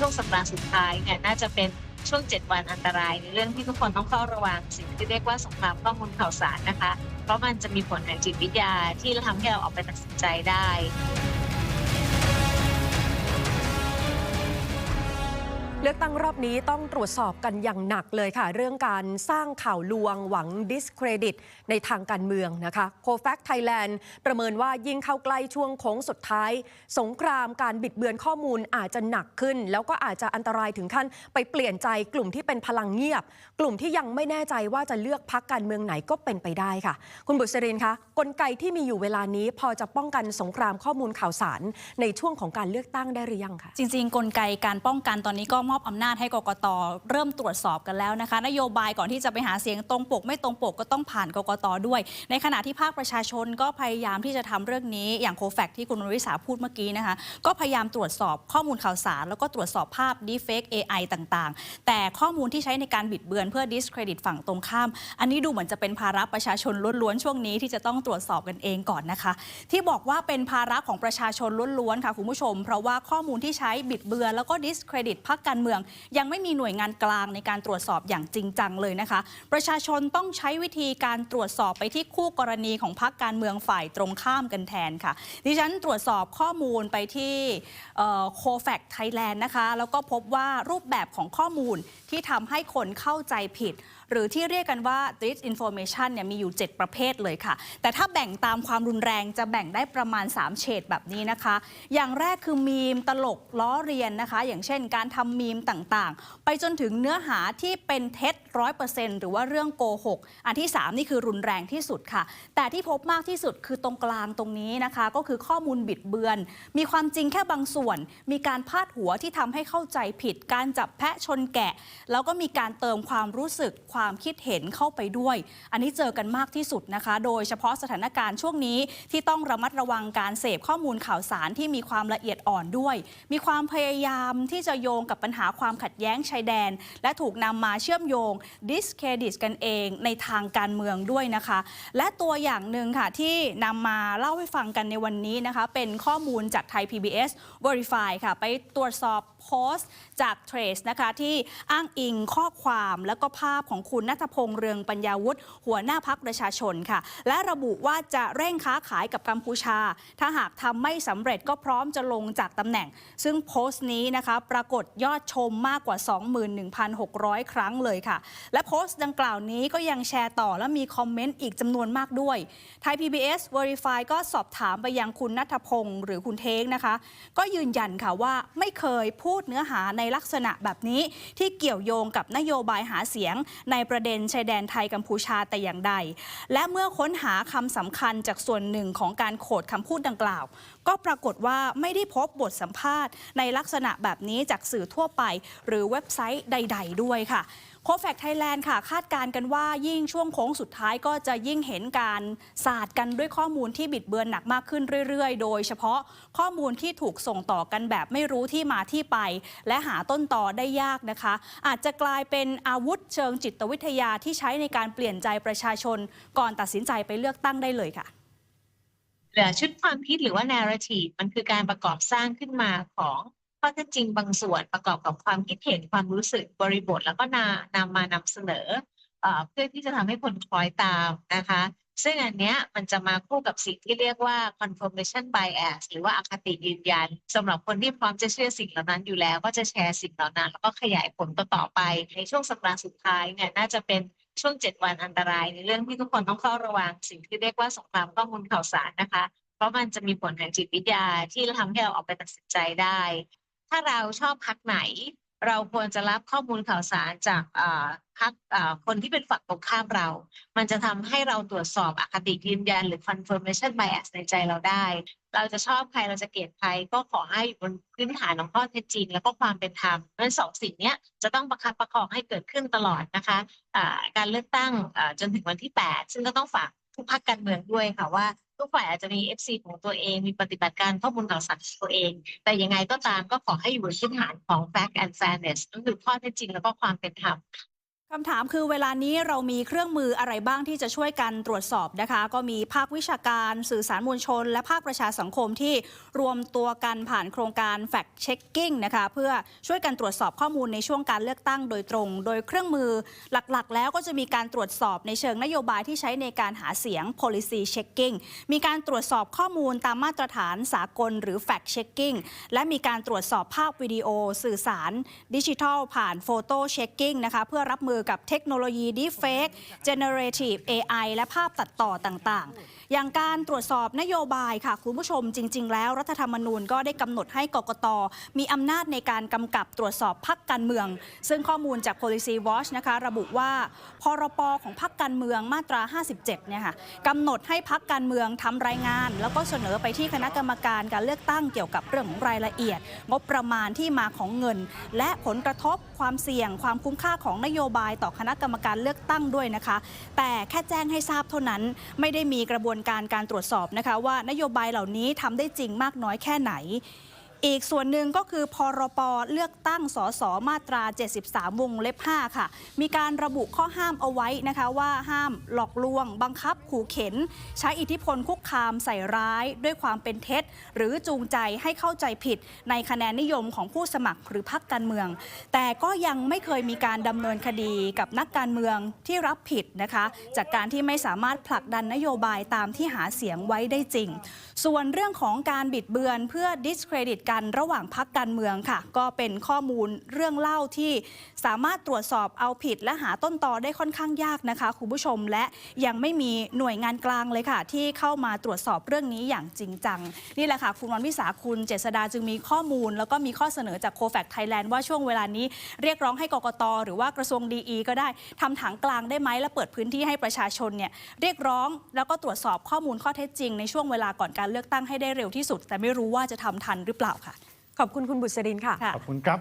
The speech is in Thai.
ช่วงสัปดาห์สุดท้ายเนี่ยน่าจะเป็นช่วง 7 วันอันตราย ในเรื่องที่ทุกคนต้องเฝ้าระวังสิ่งที่เรียกว่าสงครามข้อมูลข่าวสารนะคะ เพราะมันจะมีผลทางจิตวิทยาที่ทำให้เราออกไปตัดสินใจได้ เลือกตั้งรอบนี้ต้องตรวจสอบกันอย่างหนักเลยค่ะ เรื่องการสร้างข่าวลวงหวังดิสเครดิต ในทางการเมืองนะคะโคฟกไทยแลนด์ประเมินว่ายิ่งเข้าใกล้ช่วงโค้งสุดท้าย สงครามการบิดเบือนข้อมูลอาจจะหนักขึ้น แล้วก็อาจจะอันตรายถึงขั้นไปเปลี่ยนใจกลุ่มที่เป็นพลังเงียบ กลุ่มที่ยังไม่แน่ใจว่าจะเลือกพักการเมืองไหนก็เป็นไปได้ค่ะ คุณบุษรินคะกลไกที่มีอยู่เวลานี้ พอจะป้องกันสงครามข้อมูลข่าวสารในช่วงของการเลือกตั้งได้หรือยังคะจริง ๆ กลไกการป้องกันตอนนี้ก็มอบอำนาจให้กกตเริ่มตรวจสอบกันแล้วนะคะ นโยบายก่อนที่จะไปหาเสียงตรงปก ไม่ตรงปกก็ต้องผ่านกกตด้วย ในขณะที่ภาคประชาชนก็พยายามที่จะทำเรื่องนี้อย่างโคแฟกที่คุณวริษาพูดเมื่อกี้นะคะก็พยายามตรวจสอบข้อมูลข่าวสาร แล้วก็ตรวจสอบภาพ deepfake AI ต่างๆ แต่ข้อมูลที่ใช้ในการบิดเบือนเพื่อ discredit ฝั่งตรงข้าม อันนี้ดูเหมือนจะเป็นภาระประชาชนล้วนๆช่วงนี้ที่จะต้องตรวจสอบกันเองก่อนนะคะ ที่บอกว่าเป็นภาระของประชาชนล้วนๆค่ะคุณผู้ชม เพราะว่าข้อมูลที่ใช้บิดเบือนแล้วก็ discredit พรรคการเมือง ยังไม่มีหน่วยงานกลางในการตรวจสอบอย่างจริงจังเลยนะคะ ประชาชนต้องใช้วิธีการตรวจสอบไปที่คู่กรณีของพรรคการเมืองฝ่ายตรงข้ามกันแทนค่ะ ดิฉันตรวจสอบข้อมูลไปที่โคแฟกไทยแลนด์นะคะ แล้วก็พบว่ารูปแบบของข้อมูลที่ทำให้คนเข้าใจผิด หรือที่เรียกกันว่า disinformation เนี่ยมีอยู่ 7 ประเภทเลยค่ะ แต่ถ้าแบ่งตามความรุนแรงจะแบ่งได้ประมาณ 3 เฉดแบบนี้นะคะ อย่างแรกคือมีมตลกล้อเรียนนะคะ อย่างเช่นการทำมีมต่างๆ ไปจนถึงเนื้อหาที่เป็นเท็จร้อยเปอร์เซ็นต์หรือว่าเรื่องโกหก อันที่ 3 นี่คือรุนแรงที่สุดค่ะ แต่ที่พบมากที่สุดคือตรงกลางตรงนี้นะคะ ก็คือข้อมูลบิดเบือน มีความจริงแค่บางส่วน มีการพาดหัวที่ทำให้เข้าใจผิด การจับแพะชนแกะ แล้วก็มีการเติมความรู้สึกความความคิดเห็นเข้าไปด้วย อันนี้เจอกันมากที่สุดนะคะ โดยเฉพาะสถานการณ์ช่วงนี้ที่ต้องระมัดระวังการเสพข้อมูลข่าวสารที่มีความละเอียดอ่อนด้วย มีความพยายามที่จะโยงกับปัญหาความขัดแย้งชายแดน และถูกนำมาเชื่อมโยง discredit กันเองในทางการเมืองด้วยนะคะ และตัวอย่างหนึ่งค่ะที่นำมาเล่าให้ฟังกันในวันนี้นะคะ เป็นข้อมูลจากไทย PBS Verify ค่ะ ไปตรวจสอบโพสต์จาก Trace นะคะที่อ้างอิงข้อความแล้วก็ภาพของคุณนัทพงษ์เรืองปัญญาวุฒิหัวหน้าพักประชาชนค่ะ และระบุว่าจะเร่งค้าขายกับกัมพูชา ถ้าหากทำไม่สำเร็จก็พร้อมจะลงจากตำแหน่ง ซึ่งโพสต์นี้นะคะปรากฏยอดชมมากกว่า 21,600 ครั้งเลยค่ะ และโพสต์ดังกล่าวนี้ก็ยังแชร์ต่อและมีคอมเมนต์อีกจำนวนมากด้วยไทย PBS Verify ก็สอบถามไปยังคุณนัทพงศ์หรือคุณเทงนะคะ ก็ยืนยันค่ะว่าไม่เคยพูดเนื้อหาในลักษณะแบบนี้ที่เกี่ยวโยงกับนโยบายหาเสียงในประเด็นชายแดนไทยกัมพูชาแต่อย่างใด และเมื่อค้นหาคำสำคัญจากส่วนหนึ่งของการโขดคำพูดดังกล่าว ก็ปรากฏว่าไม่ได้พบบทสัมภาษณ์ ในลักษณะแบบนี้จากสื่อทั่วไป หรือเว็บไซต์ใด ๆ ด้วยค่ะโคแฟกไทยแลนด์ค่ะ คาดการกันว่ายิ่งช่วงโค้งสุดท้ายก็จะยิ่งเห็นการศาสตร์กันด้วยข้อมูลที่บิดเบือนหนักมากขึ้นเรื่อยๆ โดยเฉพาะข้อมูลที่ถูกส่งต่อกันแบบไม่รู้ที่มาที่ไป และหาต้นต่อได้ยากนะคะ อาจจะกลายเป็นอาวุธเชิงจิตวิทยาที่ใช้ในการเปลี่ยนใจประชาชน ก่อนตัดสินใจไปเลือกตั้งได้เลยค่ะ เหลือชุดความคิดหรือว่า narrative มันคือการประกอบสร้างขึ้นมาของข้อเท็จจริงบางส่วนประกอบกับความคิดเห็นความรู้สึกบริบท แล้วก็นานำมานำเสนอเพื่อที่จะทำให้คนคล้อยตามนะคะ ซึ่งอันเนี้ยมันจะมาคู่กับสิ่งที่เรียกว่า confirmation bias หรือว่าอคติยืนยันสำหรับคนที่พร้อมจะเชื่อสิ่งเหล่านั้นอยู่แล้ว ก็จะแชร์สิ่งเหล่านั้น แล้วก็ขยายผลต่อๆไป ในช่วงสัปดาห์สุดท้ายเนี่ยน่าจะเป็น ช่วง 7 วันอันตราย ในเรื่องที่ทุกคนต้องเฝ้าระวังสิ่งที่เรียกว่าสงครามข้อมูลข่าวสารนะคะ เพราะมันจะมีผลทางจิตวิทยาที่ทำให้เราออกไปตัดสินใจได้ ถ้าเราชอบพักไหน เราควรจะรับข้อมูลข่าวสารจากพักคนที่เป็นฝั่งตรงข้ามเรา มันจะทำให้เราตรวจสอบอคติยืนยันหรือ confirmation bias ในใจเราได้ เราจะชอบใครเราจะเกลียดใครก็ขอให้อยู่บนพื้นฐานของข้อเท็จจริง แล้วก็ความเป็นธรรมเพราะฉะนั้นสองสิ่งนี้จะต้องประคับประคองให้เกิดขึ้นตลอดนะคะอ่าการเลือกตั้งจนถึงวันที่ 8 ซึ่งก็ต้องฝากทุกพรรคการเมืองด้วยค่ะว่า ทุกฝ่ายอาจจะมี FC ของตัวเอง มีปฏิบัติการข้อมูลข่าวสารของตัวเอง แต่ยังไงก็ตามก็ขอให้อยู่บนพื้นฐานของ fact and fairness ก็คือข้อเท็จจริงแล้วก็ความเป็นธรรม คำถามคือเวลานี้เรามีเครื่องมืออะไรบ้างที่จะช่วยกันตรวจสอบนะคะ ก็มีภาควิชาการสื่อสารมวลชน และภาคประชาสังคมที่รวมตัวกันผ่านโครงการ Fact Checking นะคะเพื่อช่วยกันตรวจสอบข้อมูลในช่วงการเลือกตั้งโดยตรง โดยเครื่องมือหลักๆ แล้วก็จะมีการตรวจสอบในเชิงนโยบายที่ใช้ในการหาเสียง policy checking มีการตรวจสอบข้อมูลตามมาตรฐานสากล หรือ fact checking และมีการตรวจสอบภาพวิดีโอ สื่อสารดิจิทัลผ่าน photo checking นะคะเพื่อรับมือกับเทคโนโลยี deepfake generative AI และภาพตัดต่อต่างๆ อย่างการตรวจสอบนโยบายค่ะ คุณผู้ชมจริง ๆ แล้วรัฐธรรมนูญก็ได้กำหนดให้กกต มีอำนาจในการกำกับตรวจสอบพักการเมือง ซึ่งข้อมูลจาก policy watch นะคะระบุว่าพรปของพักการเมืองมาตรา 57 เนี่ยค่ะกำหนดให้พักการเมืองทำรายงาน แล้วก็เสนอไปที่คณะกรรมการการเลือกตั้งเกี่ยวกับเรื่องของรายละเอียด งบประมาณที่มาของเงิน และผลกระทบความเสี่ยง ความคุ้มค่าของนโยบายต่อคณะกรรมการเลือกตั้งด้วยนะคะ แต่แค่แจ้งให้ทราบเท่านั้นไม่ได้มีกระบวนการการตรวจสอบนะคะว่านโยบายเหล่านี้ทำได้จริงมากน้อยแค่ไหน อีกส่วนหนึ่งก็คือพรปเลือกตั้งสสมาตรา 73 วงเล็บ 5 ค่ะ มีการระบุข้อห้ามเอาไว้นะคะว่าห้ามหลอกลวง บังคับขู่เข็น ใช้อิทธิพลคุกคามใส่ร้ายด้วยความเป็นเท็จ หรือจูงใจให้เข้าใจผิดในคะแนนนิยมของผู้สมัครหรือพรรคการเมือง แต่ก็ยังไม่เคยมีการดำเนินคดีกับนักการเมืองที่รับผิดนะคะ จากการที่ไม่สามารถผลักดันนโยบายตามที่หาเสียงไว้ได้จริง ส่วนเรื่องของการบิดเบือนเพื่อ discredit กันระหว่างพักการเมืองค่ะ ก็เป็นข้อมูลเรื่องเล่าที่สามารถตรวจสอบเอาผิด และหาต้นตอได้ค่อนข้างยากนะคะคุณผู้ชมและยังไม่มีหน่วยงานกลางเลยค่ะ ที่เข้ามาตรวจสอบเรื่องนี้อย่างจริงจัง นี่แหละค่ะคุณวันวิสาคุณเจษดาจึงมีข้อมูล แล้วก็มีข้อเสนอจากโคแฟกไทยแลนด์ว่าช่วงเวลานี้เรียกร้องให้กกตหรือว่ากระทรวงดีก็ได้ทำถังกลางได้ไหมและเปิดพื้นที่ให้ประชาชนเนี่ยเรียกร้องแล้วก็ตรวจสอบข้อมูลข้อเท็จจริง ในช่วงเวลาก่อนการเลือกตั้งให้ได้เร็วที่สุด แต่ไม่รู้ว่าจะทำทันหรือเปล่าค่ะ ขอบคุณคุณบุษรินค่ะค่ะขอบคุณครับ